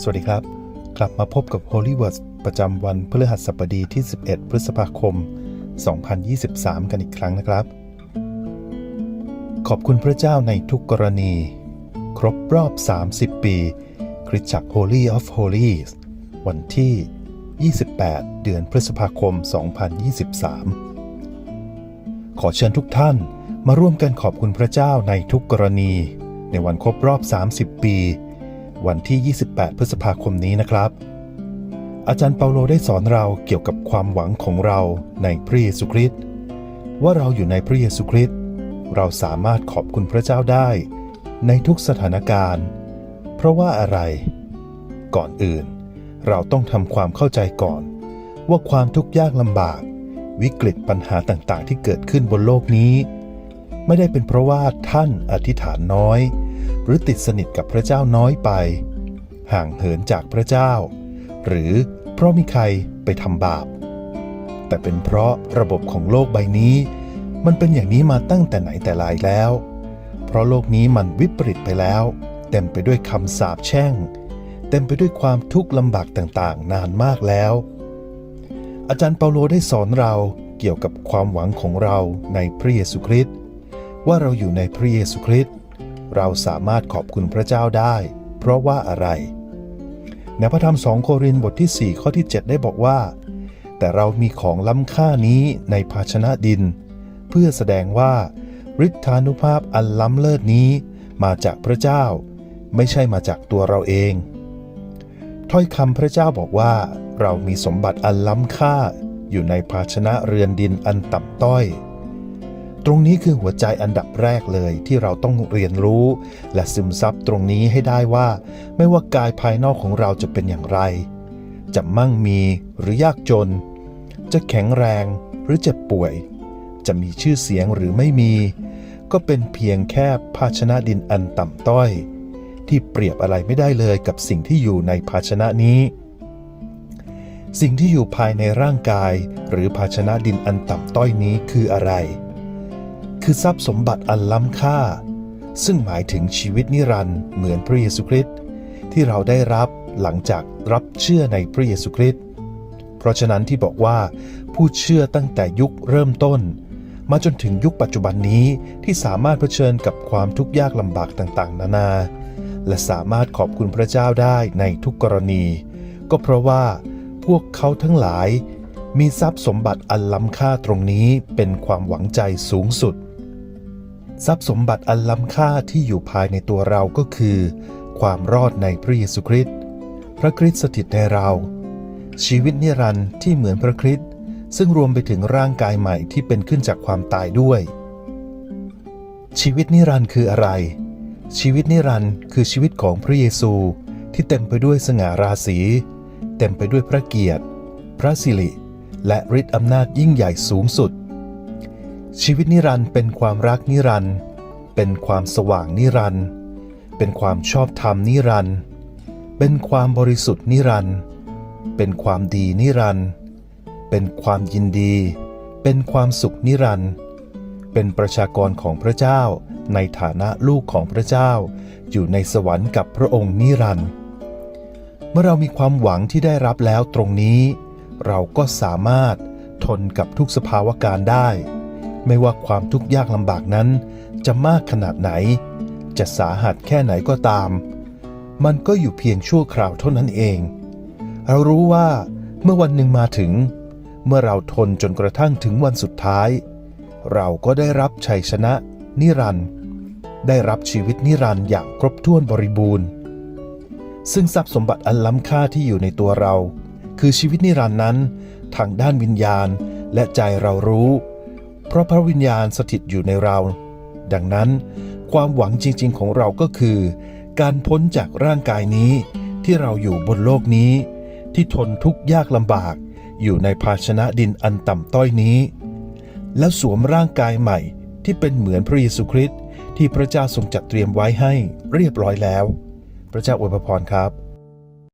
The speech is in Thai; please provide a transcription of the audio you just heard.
สวัสดีครับ กลับมาพบกับ Holy Words ประจำวันพฤหัสบดีที่ 11 พฤษภาคม 2023 กันอีกครั้งนะครับ ขอบคุณพระเจ้าในทุกกรณี ครบรอบ 30 ปี คริสตจักร Holy of Holies วันที่ 28 เดือนพฤษภาคม 2023 ขอเชิญทุกท่านมาร่วมกันขอบคุณพระเจ้าในทุกกรณี ในวันครบรอบ 30 ปี วันที่ 28 พฤษภาคมนี้นะครับ อาจารย์เปาโลได้สอนเราเกี่ยวกับความหวังของเราในพระเยซูคริสต์ว่าเราอยู่ในพระเยซูคริสต์เราสามารถขอบคุณพระเจ้าได้ ในทุกสถานการณ์ เพราะว่าอะไร ก่อนอื่น เราต้องทำความเข้าใจก่อน ว่าความทุกข์ยากลำบาก วิกฤตปัญหาต่างๆ ที่เกิดขึ้นบนโลกนี้ ไม่ได้เป็นเพราะว่าท่านอธิษฐานน้อย หรือติดสนิทกับพระเจ้าน้อยไป ห่างเหินจากพระเจ้า หรือเพราะมีใครไปทำบาป แต่เป็นเพราะระบบของโลกใบนี้ มันเป็นอย่างนี้มาตั้งแต่ไหนแต่ไรแล้ว เพราะโลกนี้มันวิปริตไปแล้ว เต็มไปด้วยคำสาปแช่ง เต็มไปด้วยความทุกข์ลำบากต่างๆ นานมากแล้ว อาจารย์เปาโลได้สอนเราเกี่ยวกับความหวังของเราในพระเยซูคริสต์ว่าเราอยู่ในพระเยซูคริสต์ เราสามารถขอบคุณพระเจ้าได้ เพราะว่าอะไรในพระธรรมสองโครินธ์บทที่ 4 ข้อที่ 7 ได้บอกว่า แต่เรามีของล้ำค่านี้ในภาชนะดิน เพื่อแสดงว่าฤทธานุภาพอันล้ำเลิศนี้มาจากพระเจ้า ไม่ใช่มาจากตัวเราเอง ถ้อยคำพระเจ้าบอกว่า เรามีสมบัติอันล้ำค่าอยู่ในภาชนะเรือนดินอันต่ำต้อย ตรงนี้คือหัวใจอันดับแรกเลยที่เราต้องเรียนรู้ และซึมซับตรงนี้ให้ได้ว่า ไม่ว่ากายภายนอกของเราจะเป็นอย่างไร จะมั่งมีหรือยากจน จะแข็งแรงหรือเจ็บป่วย จะมีชื่อเสียงหรือไม่มี ก็เป็นเพียงแค่ภาชนะดินอันต่ำต้อย ที่เปรียบอะไรไม่ได้เลยกับสิ่งที่อยู่ในภาชนะนี้ สิ่งที่อยู่ภายในร่างกาย หรือภาชนะดินอันต่ำต้อยนี้คืออะไร คือทรัพย์สมบัติอันล้ำค่า ซึ่งหมายถึงชีวิตนิรันดร์เหมือนพระเยซูคริสต์ที่เราได้รับหลังจากรับเชื่อในพระเยซูคริสต์เพราะฉะนั้นที่บอกว่า ผู้เชื่อตั้งแต่ยุคเริ่มต้น มาจนถึงยุคปัจจุบันนี้ที่สามารถเผชิญกับความทุกข์ยากลำบากต่างๆ นานา และสามารถขอบคุณพระเจ้าได้ในทุกกรณี ก็เพราะว่าพวกเขาทั้งหลายมีทรัพย์สมบัติอันล้ำค่าตรงนี้เป็นความหวังใจสูงสุด ทรัพย์สมบัติอันล้ำค่าที่อยู่ภายในตัวเราก็คือ ความรอดในพระเยซูคริสต์พระคริสต์สถิตในเรา ชีวิตนิรันดร์ที่เหมือนพระคริสต์ซึ่งรวมไปถึงร่างกายใหม่ที่เป็นขึ้นจากความตายด้วย ชีวิตนิรันดร์คืออะไร ชีวิตนิรันดร์คือชีวิตของพระเยซูที่เต็มไปด้วยสง่าราศี เต็มไปด้วยพระเกียรติ พระสิริ และฤทธิอำนาจยิ่งใหญ่สูงสุด ชีวิตนิรันด์เป็นความรักนิรันด์เป็นความสว่างนิรันด์เป็นความชอบธรรมนิรันด์เป็นความบริสุทธิ์นิรันด์เป็นความดีนิรันด์เป็นความยินดี เป็นความสุขนิรันด์เป็นประชากรของพระเจ้าในฐานะลูกของพระเจ้า อยู่ในสวรรค์กับพระองค์นิรันด์เมื่อเรามีความหวังที่ได้รับแล้วตรงนี้ เราก็สามารถทนกับทุกสภาวะการได้ ไม่ว่าความทุกข์ยากลำบากนั้น จะมากขนาดไหน จะสาหัสแค่ไหนก็ตาม มันก็อยู่เพียงชั่วคราวเท่านั้นเอง เรารู้ว่าเมื่อวันหนึ่งมาถึง เมื่อเราทนจนกระทั่งถึงวันสุดท้าย เราก็ได้รับชัยชนะ นิรันดร์ได้รับชีวิตนิรันดร์อย่างครบถ้วนบริบูรณ์ ซึ่งทรัพย์สมบัติอันล้ำค่าที่อยู่ในตัวเรา คือชีวิตนิรันดร์นั้น ทางด้านวิญญาณและใจเรารู้ เพราะพระวิญญาณสถิตอยู่ในเรา ดังนั้น ความหวังจริง ๆ ของเราก็คือ การพ้นจากร่างกายนี้ ที่เราอยู่บนโลกนี้ ที่ทนทุกข์ยากลำบาก อยู่ในภาชนะดินอันต่ำต้อยนี้ แล้วสวมร่างกายใหม่ที่เป็นเหมือนพระเยซูคริสต์ที่พระเจ้าทรงจัดเตรียมไว้ให้เรียบร้อยแล้ว พระเจ้าอวยพรครับ